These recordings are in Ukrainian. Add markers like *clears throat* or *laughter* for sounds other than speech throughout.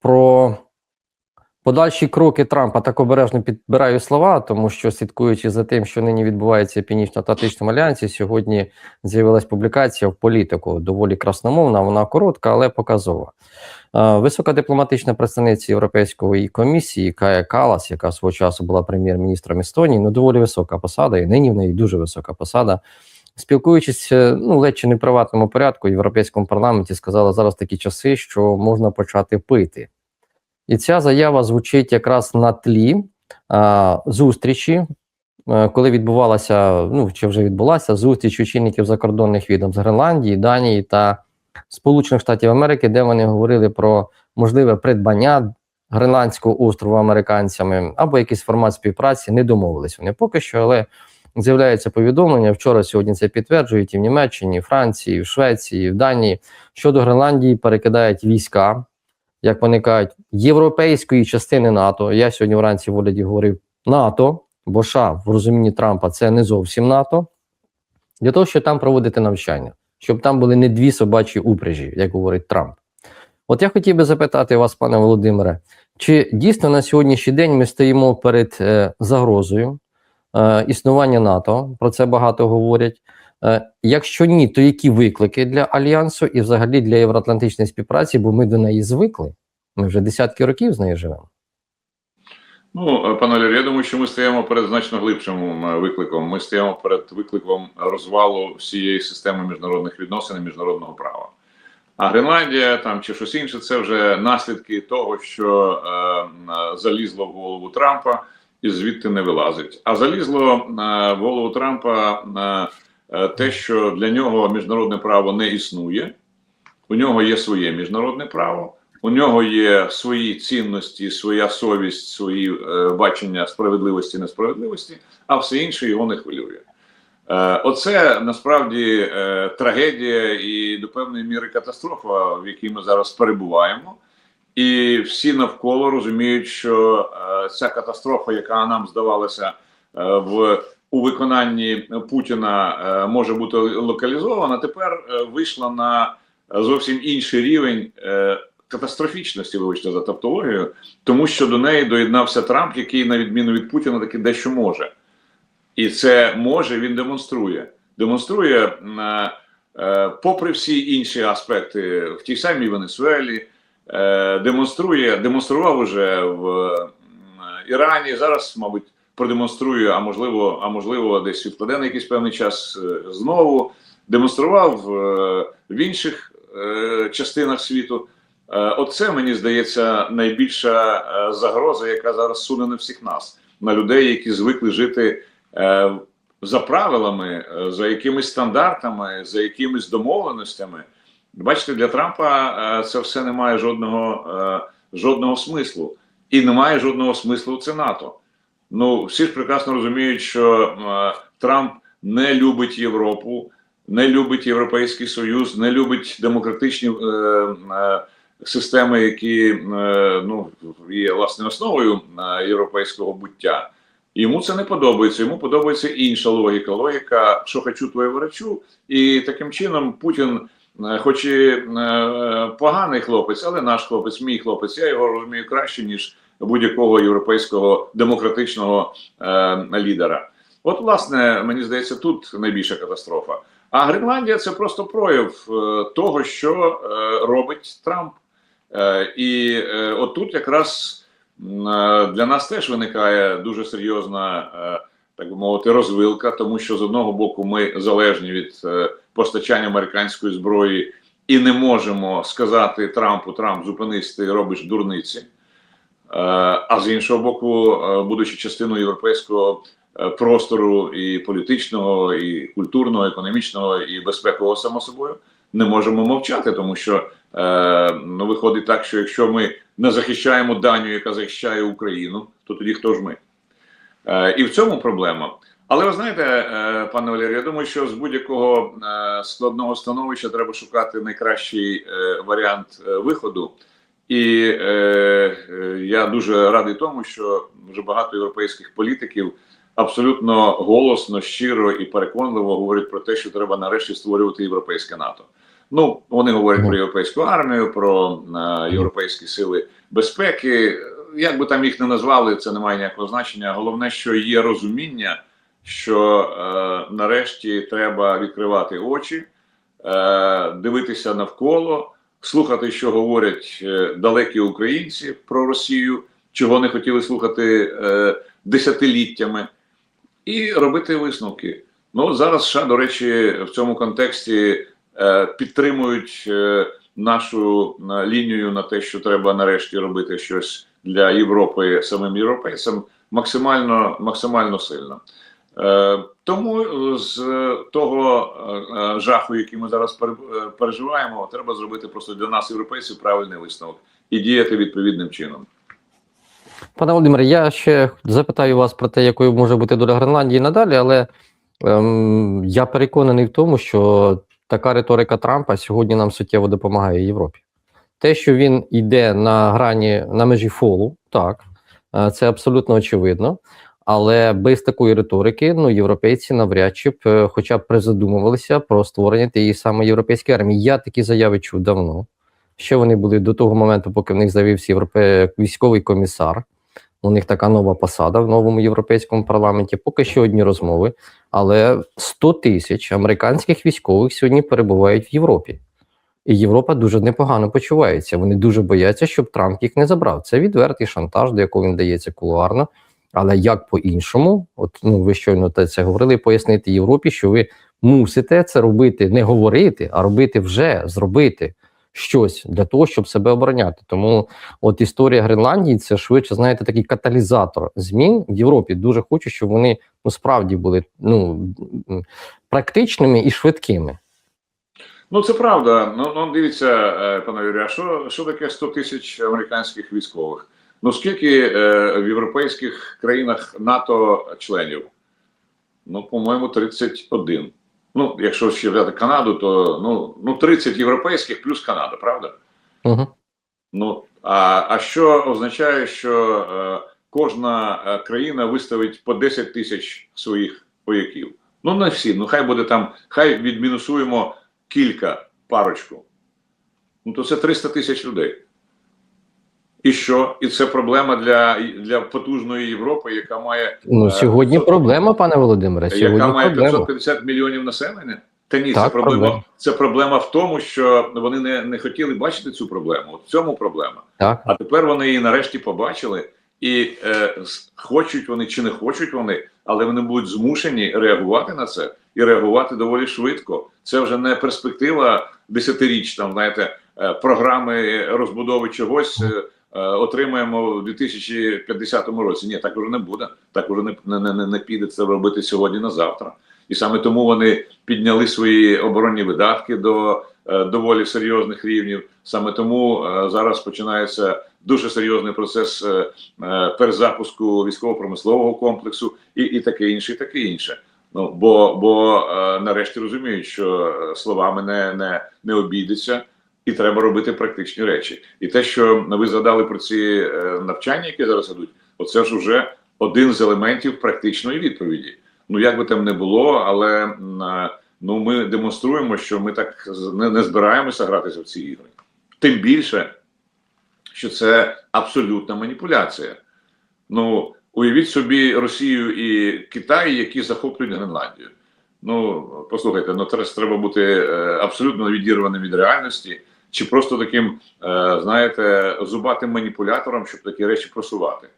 про подальші кроки Трампа так обережно підбираю слова, тому що слідкуючи за тим, що нині відбувається в Північно-Атлантичному альянсі, сьогодні з'явилась публікація в політику доволі красномовна, вона коротка, але показова. Е, Висока дипломатична представниця Європейської комісії Кая Калас, яка свого часу була прем'єр-міністром Естонії, ну доволі висока посада, і нині в неї дуже висока посада. Спілкуючись е, ну ледь чи не приватному порядку в європейському парламенті, сказала зараз такі часи, що можна почати пити. І ця заява звучить якраз на тлі а, зустрічі, е, коли відбувалася, ну чи вже відбулася зустріч очільників закордонних відомств з Гренландії, Данії та Сполучених Штатів Америки, де вони говорили про можливе придбання Гренландського острову американцями або якийсь формат співпраці. Не домовились вони поки що, але з'являється повідомлення. Вчора сьогодні це підтверджують і в Німеччині, і в Франції, і в Швеції, і в Данії щодо Гренландії перекидають війська, як вони кажуть, європейської частини НАТО. Я сьогодні вранці в уряді говорив НАТО, бо США в розумінні Трампа це не зовсім НАТО, для того, щоб там проводити навчання, щоб там були не дві собачі упряжі, як говорить Трамп. От я хотів би запитати вас, пане Володимире, чи дійсно на сьогоднішній день ми стоїмо перед е, загрозою існування НАТО? Про це багато говорять. Е, якщо ні, то які виклики для альянсу і взагалі для євроатлантичної співпраці, бо ми до неї звикли. Ми вже десятки років з нею живемо. Ну, пане Валерію, я думаю, що ми стоїмо перед значно глибшим е, викликом. Ми стоїмо перед викликом розвалу всієї системи міжнародних відносин і міжнародного права. А Гренландія там чи щось інше це вже наслідки того, що е, е, залізло в голову Трампа і звідти не вилазить. А залізло е, в голову Трампа е, е, те, що для нього міжнародне право не існує, у нього є своє міжнародне право. У нього є свої цінності, своя совість, свої бачення справедливості і несправедливості, а все інше його не хвилює. Оце насправді трагедія і до певної міри катастрофа, в якій ми зараз перебуваємо. І всі навколо розуміють, що е, ця катастрофа, яка нам здавалася е, в у виконанні Путіна, е, може бути локалізована, тепер е, вийшла на зовсім інший рівень. Е, катастрофічності, вибачте за тавтологію, тому що до неї доєднався Трамп, який, на відміну від Путіна, таки дещо може. І це може він демонструє. Демонструє, е, е, попри всі інші аспекти в тій самій Венесуелі, демонструє, демонстрував уже в е, Ірані. Зараз, мабуть, продемонструє, а можливо, а можливо, десь відкладе на якийсь певний час е, знову. Демонстрував е, в інших е, частинах світу. Е, Оце мені здається найбільша е, загроза, яка зараз суне на всіх нас, на людей, які звикли жити е, за правилами, е, за якимись стандартами, за якимись домовленостями. Бачите, для Трампа е, це все не має жодного, е, жодного смислу, і не має жодного смислу це НАТО. Ну всі ж прекрасно розуміють, що е, Трамп не любить Європу, не любить Європейський Союз, не любить демократичні. Системи, які ну є власне основою європейського буття. Йому це не подобається. Йому подобається інша логіка. Логіка, що хочу, то й врачу. І таким чином Путін, хоч і е, поганий хлопець, але наш хлопець, мій хлопець, я його розумію краще ніж будь-якого європейського демократичного е, лідера. От, власне, мені здається, тут найбільша катастрофа. А Гренландія це просто прояв е, того, що е, робить Трамп. Е, і е, отут якраз е, для нас теж виникає дуже серйозна, е, так би мовити, розвилка, тому що з одного боку ми залежні від е, постачання американської зброї і не можемо сказати Трампу: Трамп, зупинись, ти робиш дурниці. Е, а з іншого боку, е, будучи частиною європейського простору і політичного, і культурного, економічного, і безпекового, само собою, не можемо мовчати, тому що ну, виходить так, що якщо ми не захищаємо Данію, яка захищає Україну, то тоді хто ж ми? Е, і в цьому проблема. Але ви знаєте, е, пане Валерію, я думаю, що з будь-якого е, складного становища треба шукати найкращий варіант виходу. І я дуже радий тому, що дуже багато європейських політиків абсолютно голосно, щиро і переконливо говорять про те, що треба нарешті створювати європейське НАТО. Ну вони говорять про європейську армію, про європейські сили безпеки. Як би там їх не назвали, це не має ніякого значення. Головне, що є розуміння, що е, нарешті треба відкривати очі, е, дивитися навколо, слухати, що говорять е, далекі українці про Росію, чого не хотіли слухати е, десятиліттями, і робити висновки. Ну зараз США, до речі, в цьому контексті е, підтримують е, нашу е, лінію на те, що треба нарешті робити щось для Європи самим європейцям, максимально максимально сильно. Е, тому з того е, е, жаху, який ми зараз е, переживаємо, треба зробити просто для нас, європейців, правильний висновок і діяти відповідним чином. Пане Володимире, я ще запитаю вас про те, якою може бути доля Гренландії надалі, але ем, я переконаний в тому, що така риторика Трампа сьогодні нам суттєво допомагає Європі. Те, що він йде на грані на межі фолу, так, е, це абсолютно очевидно. Але без такої риторики, ну, європейці навряд чи б е, хоча б призадумувалися про створення тієї самої європейської армії. Я такі заяви чув давно. Ще вони були до того моменту, поки в них з'явився європе... військовий комісар. У них така нова посада в новому європейському парламенті. Поки що одні розмови. Але 100 тисяч американських військових сьогодні перебувають в Європі. І Європа дуже непогано почувається. Вони дуже бояться, щоб Трамп їх не забрав. Це відвертий шантаж, до якого він дається кулуарно. Але як по-іншому, от ну ви щойно це говорили, пояснити Європі, що ви мусите це робити, не говорити, а робити вже зробити щось для того, щоб себе обороняти. Тому от історія Гренландії це швидше, знаєте, такий каталізатор змін в Європі. Дуже хочу, щоб вони ну справді були ну практичними і швидкими. Ну це правда. Ну, ну дивіться, е, пане Юрію, а що, що таке 100 тисяч американських військових? Ну скільки е, в європейських країнах НАТО членів? Ну, по-моєму, 31. Ну, якщо ще взяти Канаду, то ну, ну 30 європейських плюс Канада, правда? Угу. Ну а, а що означає, що е, кожна е, країна виставить по 10 тисяч своїх вояків? Ну не всі. Ну хай буде там, хай відмінусуємо кілька парочку. Ну то це 300 тисяч людей. І що? І це проблема для, для потужної Європи, яка має Ну е, сьогодні 500 проблема, пане Володимире. яка має проблема. 550 мільйонів населення. Та ні, це проблема. проблема. Це проблема в тому, що вони не, не хотіли бачити цю проблему. От в цьому проблема. Так. А тепер вони її нарешті побачили, і е, хочуть вони чи не хочуть вони, але вони будуть змушені реагувати на це і реагувати доволі швидко. Це вже не перспектива десятиріч, там знаєте, е, програми розбудови чогось. е, е, Отримаємо в 2050 році. Ні, так уже не буде. Так уже не, не, не, не піде це робити сьогодні на завтра. І саме тому вони підняли свої оборонні видатки до доволі серйозних рівнів. Саме тому е, зараз починається дуже серйозний процес е, е, перезапуску військово-промислового комплексу і, і таке інше, і таке інше. Ну бо бо е, нарешті розуміють, що е, словами не, не, не обійдеться, і треба робити практичні речі. І те, що ви згадали про ці е, навчання, які зараз ідуть, оце ж вже один з елементів практичної відповіді. Ну як би там не було, але е, ну ми демонструємо, що ми так не, не збираємося гратися в ці ігри. Тим більше, що це абсолютна маніпуляція. Ну, уявіть собі Росію і Китай, які захоплюють Гренландію. Ну, послухайте, ну треба, бути е, абсолютно відірваним від реальності, чи просто таким, е, знаєте, зубатим маніпулятором, щоб такі речі просувати.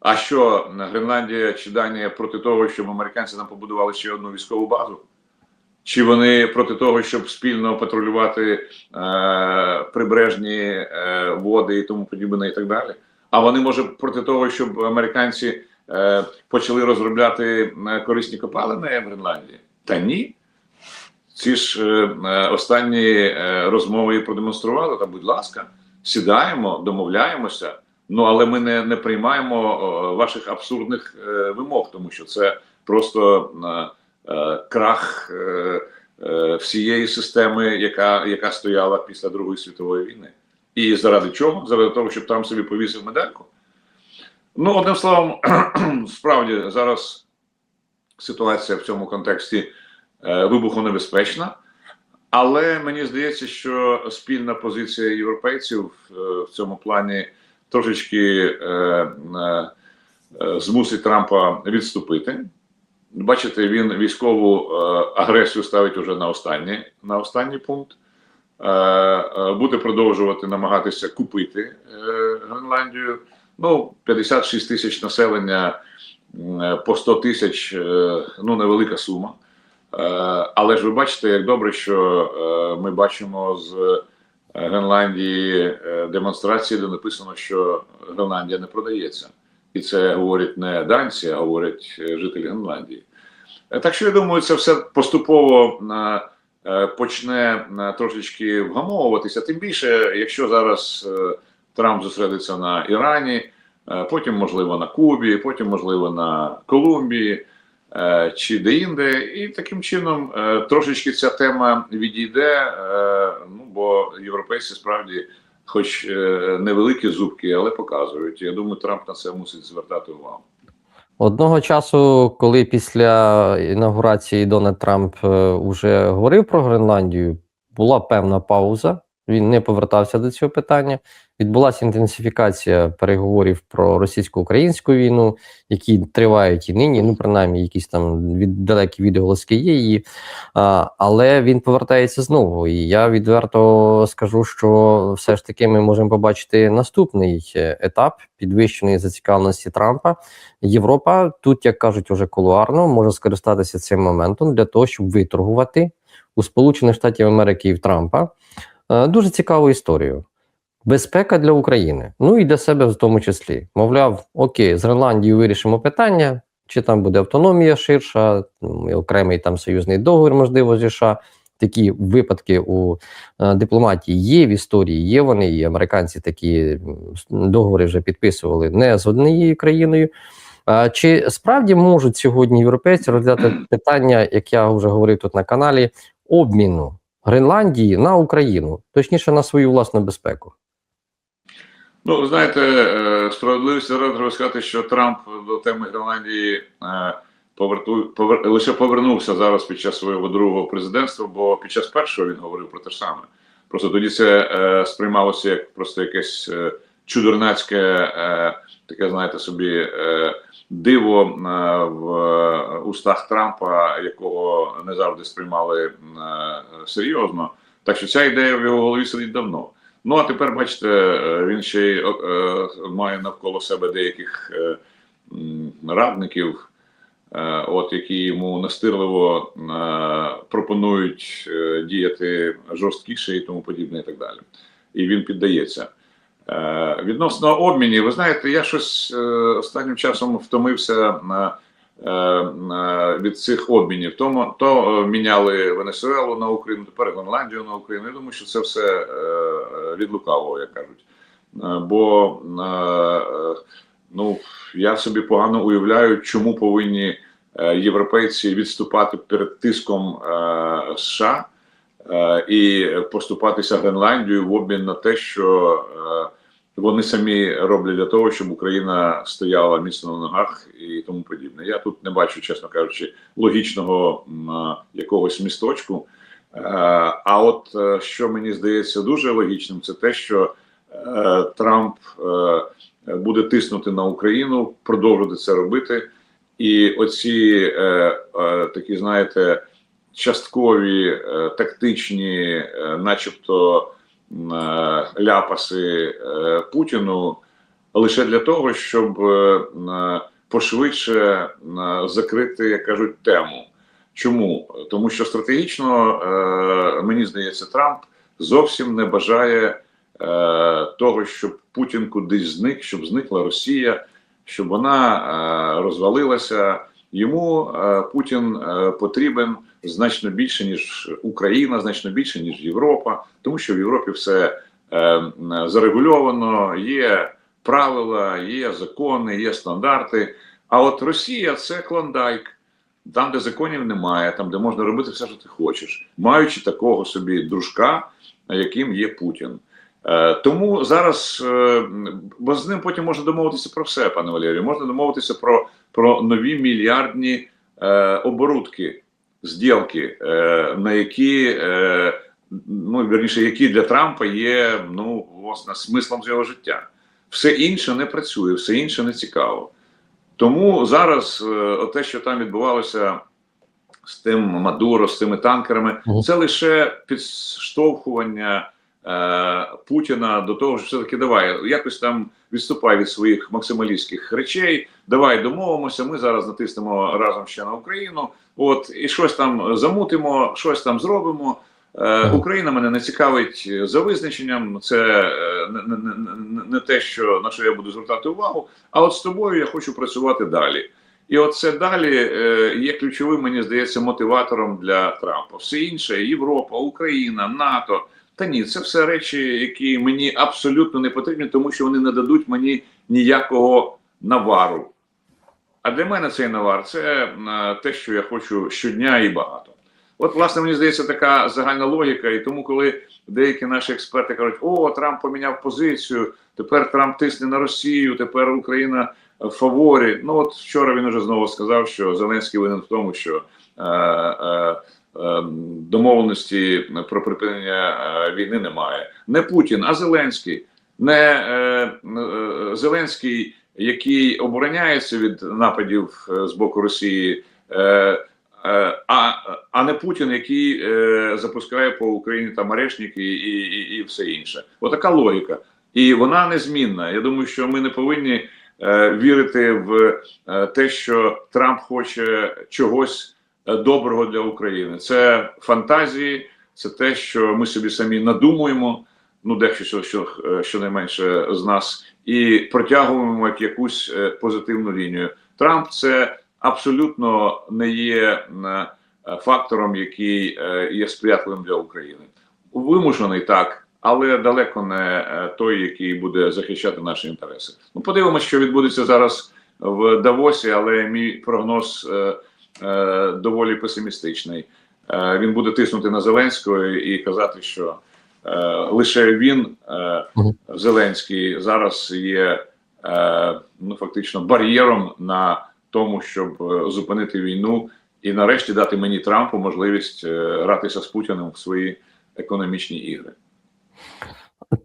А що Гренландія чи Данія проти того, щоб американці нам побудували ще одну військову базу? Чи вони проти того, щоб спільно патрулювати е, прибережні е, води і тому подібне, і так далі? А вони може проти того, щоб американці е, почали розробляти е, корисні копалини в Гренландії? Та ні. Ці ж е, е, останні е, розмови продемонстрували. Та, будь ласка, сідаємо, домовляємося. Ну але ми не, не приймаємо о, ваших абсурдних е, вимог, тому що це просто е, е, крах е, е, всієї системи, яка, яка стояла після Другої світової війни. І заради чого? Заради того, щоб там собі повісив медальку. Ну, одним словом, *clears throat* справді зараз ситуація в цьому контексті е, вибухонебезпечна. Але мені здається, що спільна позиція європейців е, в цьому плані трошечки е, е, е, змусить Трампа відступити. Бачите, він військову е, агресію ставить уже на останній, на останній пункт. Е, е, буде продовжувати намагатися купити Гренландію. Ну, 56 тисяч населення по 100 тисяч ну невелика сума. Але ж ви бачите, як добре, що ми бачимо з Гренландії демонстрації, де написано, що Гренландія не продається. І це говорять не данці, а говорять е, жителі Гренландії. Е, Так що я думаю, це все поступово е, почне трошечки вгамовуватися. Тим більше, якщо зараз Трамп зосередиться на Ірані, потім, можливо, на Кубі, потім, можливо, на Колумбії чи де-інде, і таким чином трошечки ця тема відійде. Ну бо європейці справді, хоч е, невеликі зубки, але показують. Я думаю, Трамп на це мусить звертати увагу. Одного часу, коли після інаугурації Дональд Трамп вже говорив про Гренландію, була певна пауза. Він не повертався до цього питання. Відбулася інтенсифікація переговорів про російсько-українську війну, які тривають і нині. Ну, принаймні, якісь там від далекі відголоски є її. Але він повертається знову. І я відверто скажу, що все ж таки ми можемо побачити наступний е, етап підвищеної зацікавленості Трампа. Європа тут, як кажуть, уже кулуарно може скористатися цим моментом для того, щоб виторгувати у Сполучених Штатів Америки і в Трампа е, дуже цікаву історію. Безпека для України, ну і для себе в тому числі. Мовляв, окей, з Гренландією вирішимо питання, чи там буде автономія ширша, окремий там союзний договір, можливо, з США. Такі випадки у е, дипломатії є в історії, є вони, і американці такі договори вже підписували не з однією країною. А Чи справді можуть сьогодні європейці розглядати питання, як я вже говорив тут на каналі, обміну Гренландії на Україну, точніше на свою власну безпеку? Ну, знаєте, е, справедливості заради треба сказати, що Трамп до теми Гренландії е, поверту, повер, лише повернувся зараз під час свого другого президентства, бо під час першого він говорив про те саме. Просто тоді це е, сприймалося як просто якесь е, чудернацьке, е, таке, знаєте, собі е, диво е, в е, устах Трампа, якого не завжди сприймали е, серйозно. Так що ця ідея в його голові сидить давно. Ну а тепер, бачите, е, він ще й е, має навколо себе деяких е, радників, от які йому настирливо пропонують діяти жорсткіше і тому подібне, і так далі. І він піддається. Відносно обмінів, ви знаєте, я щось останнім часом втомився на, на, від цих обмінів. Тому то міняли Венесуелу на Україну, тепер Гренландію на Україну. Я думаю, що це все від лукавого, як кажуть. Е, Бо е, е, ну, я собі погано уявляю, чому повинні європейці відступати перед тиском США і поступатися Гренландією в обмін на те, що вони самі роблять для того, щоб Україна стояла міцно на ногах і тому подібне. Я тут не бачу, чесно кажучи, логічного якогось місточку. Е, А от е, що мені здається дуже логічним, це те, що е, Трамп буде тиснути на Україну, продовжувати це робити. І оці такі, знаєте, часткові тактичні, начебто, ляпаси Путіну лише для того, щоб пошвидше закрити, як кажуть, тему. Чому? Тому що стратегічно, е, мені здається, Трамп зовсім не бажає е, того, щоб Путін кудись зник, щоб зникла Росія, щоб вона е, розвалилася. Йому е, Путін е, потрібен значно більше, ніж Україна, значно більше, ніж Європа, тому що в Європі все е, зарегульовано, є правила, є закони, є стандарти. А от Росія це клондайк. Там, де законів немає, там, де можна робити все, що ти хочеш, маючи такого собі дружка, яким є Путін. Е, тому зараз, е, бо з ним потім можна домовитися про все, пане Валерію. Можна домовитися про, про нові мільярдні е, оборудки зділки, е, на які, е, ну вірніше, які для Трампа є ну власне смислом з його життя. Все інше не працює, все інше не цікаво. Тому зараз е, те, що там відбувалося з тим Мадуро, з цими танкерами, це лише підштовхування е, Путіна до того, що все-таки давай якось там відступай від своїх максималістських речей. Давай домовимося. Ми зараз натиснемо разом ще на Україну. От і щось там замутимо, щось там зробимо. Е. Україна мене не цікавить за визначенням. Це е, не, не, не, те, що на що я буду звертати увагу. А от з тобою я хочу працювати далі. І от це далі е, є ключовим, мені здається, мотиватором для Трампа. Все інше Європа, Україна, НАТО. Та ні, це все речі, які мені абсолютно не потрібні, тому що вони не дадуть мені ніякого навару. А для мене цей навар це е, те, що я хочу щодня і багато. От, власне, мені здається, така загальна логіка. І тому, коли деякі наші експерти кажуть, о, Трамп поміняв позицію, тепер Трамп тисне на Росію, тепер Україна в фаворі. Ну от вчора він уже знову сказав, що Зеленський винен в тому, що е, е, е, домовленості про припинення е, війни немає. Не Путін, а Зеленський. Не е, е, Зеленський, який обороняється від нападів е, з боку Росії. Е, а, а не Путін, який е, запускає по Україні там орешники і, і, і все інше. Отака логіка. І вона незмінна. Я думаю, що ми не повинні е, вірити в е, те, що Трамп хоче чогось е, доброго для України. Це фантазії, це те, що ми собі самі надумуємо. Ну, дещо що, що, е, щонайменше з нас, і протягуємо як якусь е, позитивну лінію. Трамп це абсолютно не є е, фактором, який е, є сприятливим для України. Вимушений так, але далеко не е, той, який буде захищати наші інтереси. Ну, подивимося, що відбудеться зараз в Давосі, але мій прогноз е, е, доволі песимістичний. Е, він буде тиснути на Зеленського і казати, що е, лише він, е, Зеленський, зараз є е, ну фактично бар'єром на тому, щоб е, зупинити війну і нарешті дати мені Трампу можливість е, гратися з Путіним в свої економічні ігри.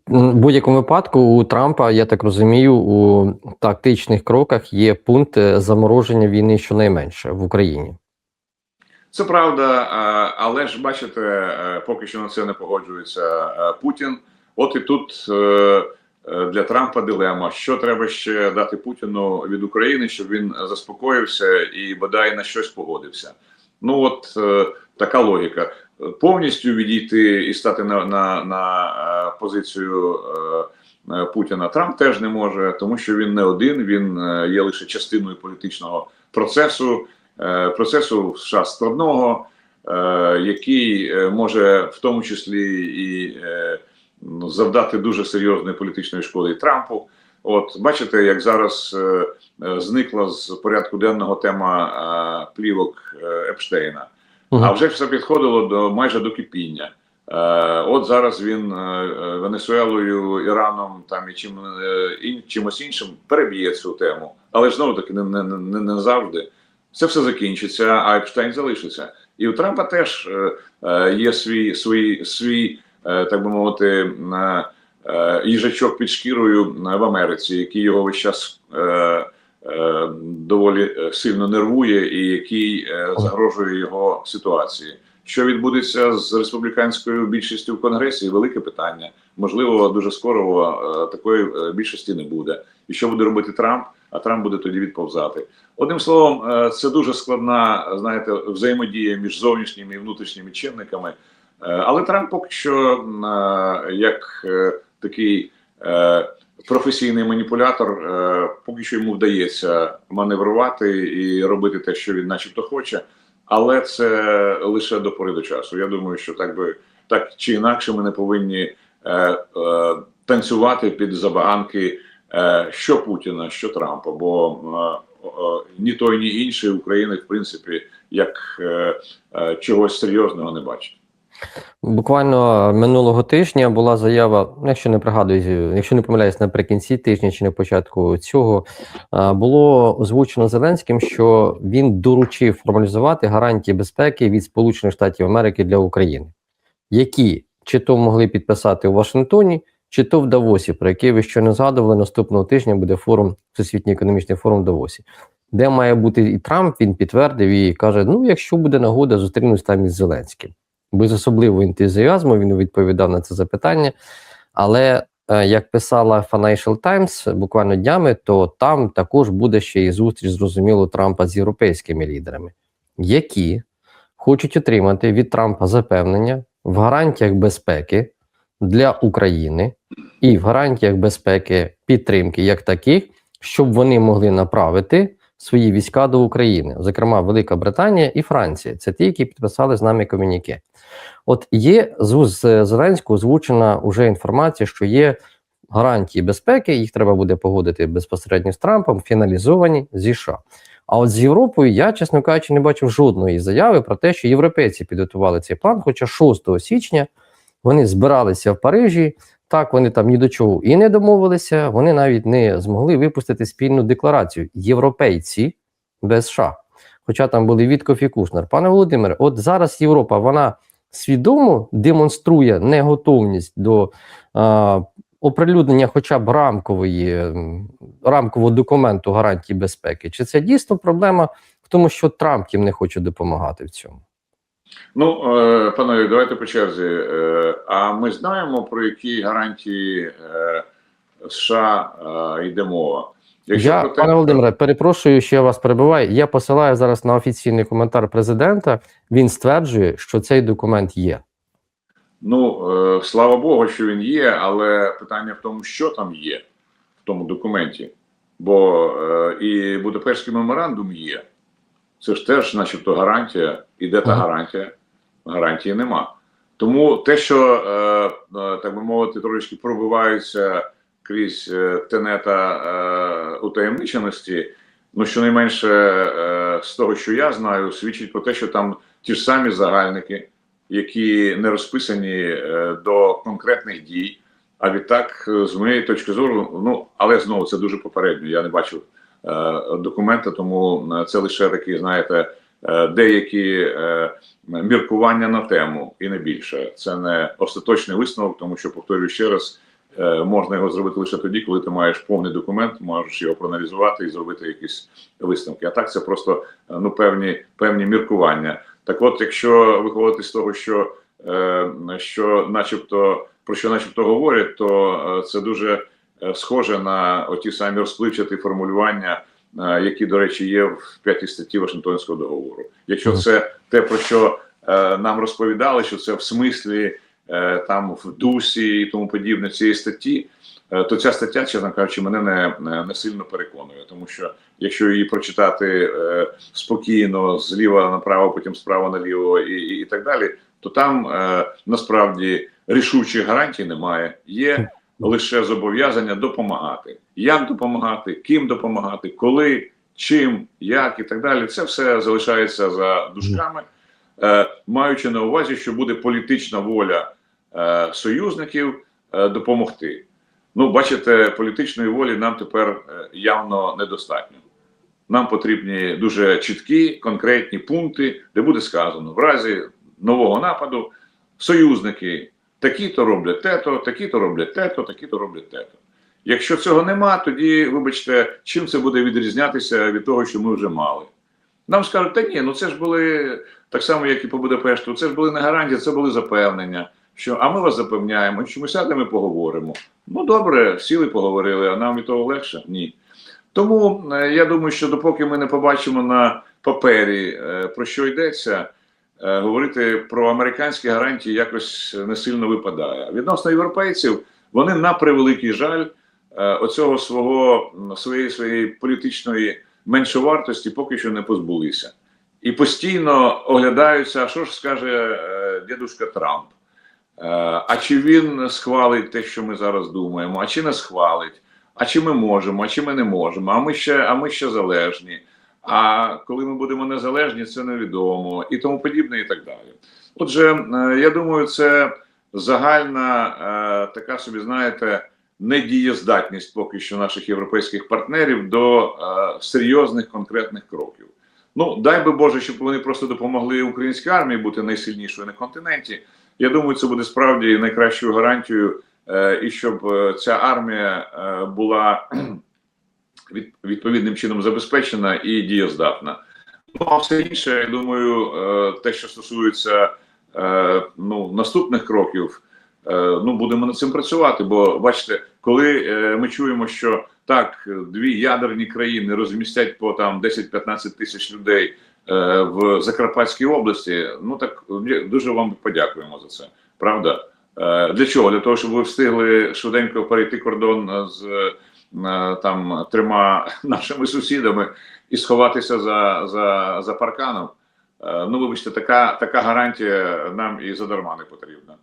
В будь-якому випадку у Трампа, я так розумію, у тактичних кроках є пункт е, замороження війни щонайменше в Україні. Це правда, але ж бачите, поки що на це не погоджується Путін. От і тут для Трампа дилема: що треба ще дати Путіну від України, щоб він заспокоївся і бодай на щось погодився. Ну от е, така логіка. Повністю відійти і стати на, на, на е, позицію е, е, Путіна Трамп теж не може, тому що він не один, він е, є лише частиною політичного процесу е, процесу в США складного, е, який е, може в тому числі і е, завдати дуже серйозної політичної шкоди і Трампу. От бачите, як зараз е, е, зникла з порядку денного тема е, плівок е, Епштейна. Мгм. А вже все підходило до майже до кипіння. Е, от зараз він е, е, Венесуелою, Іраном там і чим е, чимось іншим переб'є цю тему, але ж знову таки не, не, не, не завжди. Це все закінчиться, а Епштейн залишиться. І у Трампа теж е, е, є свій свій, свій так би мовити, е, е, їжачок під шкірою е, в Америці, який його весь час е, е, доволі е, сильно нервує, і який е, загрожує його ситуації. Що відбудеться з республіканською більшістю в конгресі? Велике питання. Можливо, дуже скоро е, такої е, більшості не буде. І що буде робити Трамп? А Трамп буде тоді відповзати. Одним словом, е, це дуже складна, знаєте, взаємодія між зовнішніми і внутрішніми чинниками. Е, Але Трамп поки що, е, як е, такий професійний маніпулятор, поки що йому вдається маневрувати і робити те, що він, начебто, хоче. Але це лише до пори до часу. Я думаю, що так би так чи інакше ми не повинні танцювати під забаганки що Путіна, що Трампа, бо ні той, ні інший України, в принципі, як чогось серйозного не бачить. Буквально минулого тижня була заява, якщо не пригадую, якщо не помиляюсь, наприкінці тижня чи на початку цього було озвучено Зеленським, що він доручив формалізувати гарантії безпеки від Сполучених Штатів Америки для України, які чи то могли підписати у Вашингтоні, чи то в Давосі, про який ви ще не згадували, наступного тижня буде форум, Всесвітній економічний форум в Давосі. Де має бути і Трамп, він підтвердив і каже: ну, якщо буде нагода, зустрінусь там із Зеленським без особливого ентузіазму він відповідав на це запитання. Але е, як писала Financial Times буквально днями, то там також буде ще і зустріч, зрозуміло, Трампа з європейськими лідерами, які хочуть отримати від Трампа запевнення в гарантіях безпеки для України і в гарантіях безпеки підтримки як таких, щоб вони могли направити свої війська до України, зокрема Велика Британія і Франція. Це ті, які підписали з нами комюніке. От є з Зеленського озвучена вже інформація, що є гарантії безпеки, їх треба буде погодити безпосередньо з Трампом, фіналізовані зі США. А от з Європою я, чесно кажучи, не бачив жодної заяви про те, що європейці підготували цей план. Хоча 6 січня вони збиралися в Парижі. Так, вони там ні до чого і не домовилися. Вони навіть не змогли випустити спільну декларацію. Європейці без США. Хоча там були Вітков і Кушнер. Пане Володимире, от зараз Європа вона свідомо демонструє неготовність до а, оприлюднення хоча б рамкової рамкового документу гарантії безпеки. Чи це дійсно проблема в тому, що Трамп їм не хоче допомагати в цьому? Ну, е, панове, давайте по черзі. Е, а ми знаємо, про які гарантії е, США йде мова. я, про те- пане Володимире, перепрошую, що я вас перебиваю. Я посилаю зараз на офіційний коментар президента. Він стверджує, що цей документ є. Ну, слава Богу, що він є, але питання в тому, що там є в тому документі. Бо і Будапештський меморандум є. Це ж теж, начебто, гарантія. І де та гарантія? Гарантії нема. Тому те, що, е, е, так би мовити, трошки пробиваються крізь е, тенета утаємниченості, ну щонайменше з того, що я знаю, свідчить про те, що там ті ж самі загальники, які не розписані до конкретних дій. А відтак, з моєї точки зору, ну але знову це дуже попередньо. Я не бачив документа, тому е, це лише такі, знаєте, е, деякі е, міркування на тему і не більше. Це не остаточний висновок, тому що повторюю ще раз. е, Можна його зробити лише тоді, коли ти маєш повний документ, можеш його проаналізувати і зробити якісь висновки. А так це просто е, ну певні певні міркування. Так, от, якщо виходити з того, що, е, що начебто про що начебто говорять, то е, це дуже е, схоже на оті самі розпливчаті формулювання, е, які, до речі, є в п'ятій статті Вашингтонського договору. Якщо це те, про що е, нам розповідали, що це в смислі е, там в дусі і тому подібне цієї статті, е, то ця стаття, чесно кажучи, мене не, не, не сильно переконує, тому що якщо її прочитати е, спокійно зліва направо, потім справа наліво і, і, і так далі, то там е, насправді рішучих гарантій немає. Є лише зобов'язання допомагати. Як допомагати, ким допомагати, коли, чим, як і так далі. Це все залишається за дужками, е, маючи на увазі, що буде політична воля е, союзників е, допомогти. Ну, бачите, політичної волі нам тепер явно недостатньо. Нам потрібні дуже чіткі, конкретні пункти, де буде сказано в разі нового нападу союзники такі-то роблять те-то, такі-то роблять те-то, такі-то роблять те-то. Якщо цього нема, тоді, вибачте, чим це буде відрізнятися від того, що ми вже мали? Нам скажуть, та ні, ну це ж були так само, як і по Будапешту, це ж були не гарантії, це були запевнення. Що, а ми вас запевняємо, що ми сядемо і поговоримо. Ну добре, сіли, поговорили, а нам від того легше? Ні. Тому е, я думаю, що допоки ми не побачимо на папері, е, про що йдеться, говорити про американські гарантії якось не сильно випадає. Відносно європейців, вони на превеликий жаль е, оцього свого своєї своєї політичної меншовартості поки що не позбулися. І постійно оглядаються, що ж скаже е, дідушка Трамп. Е, А чи він схвалить те, що ми зараз думаємо, а чи не схвалить? А чи ми можемо, а чи ми не можемо? А ми ще, а ми ще залежні. А коли ми будемо незалежні, це невідомо і тому подібне, і так далі. Отже, е, я думаю, це загальна е, така собі, знаєте, недієздатність поки що наших європейських партнерів до е, серйозних конкретних кроків. Ну, дай би Боже, щоб вони просто допомогли українській армії бути найсильнішою на континенті. Я думаю, це буде справді найкращою гарантією, і щоб ця армія була відповідним чином забезпечена і дієздатна. Ну а все інше, я думаю, е, те, що стосується е, ну, наступних кроків, е, ну будемо над цим працювати. Бо бачите, коли ми чуємо, що так, дві ядерні країни розмістять по там 10-15 тисяч людей в Закарпатській області, ну так дуже вам подякуємо за це. Правда? Для чого? Для того, щоб ви встигли швиденько перейти кордон з там трьома *laughs* нашими сусідами і сховатися за, за, за парканом. Е, Ну, вибачте, така, така гарантія нам і задарма не потрібна.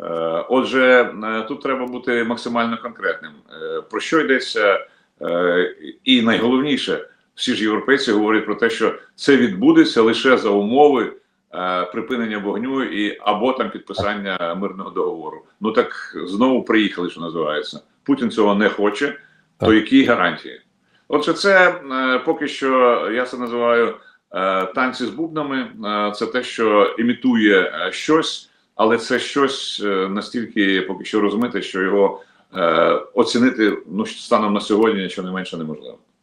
Е, Отже, е, тут треба бути максимально конкретним. Е, Про що йдеться? Е, І найголовніше, всі ж європейці говорять про те, що це відбудеться лише за умови е, припинення вогню і або там підписання мирного договору. Ну так знову приїхали, що називається. Путін цього не хоче. Так. То які гарантії? Отже, це е, поки що я це називаю е, танці з бубнами. Е, це те, що імітує щось, але це щось настільки поки що розмите, що його оцінити ну станом на сьогодні що не менше неможливо.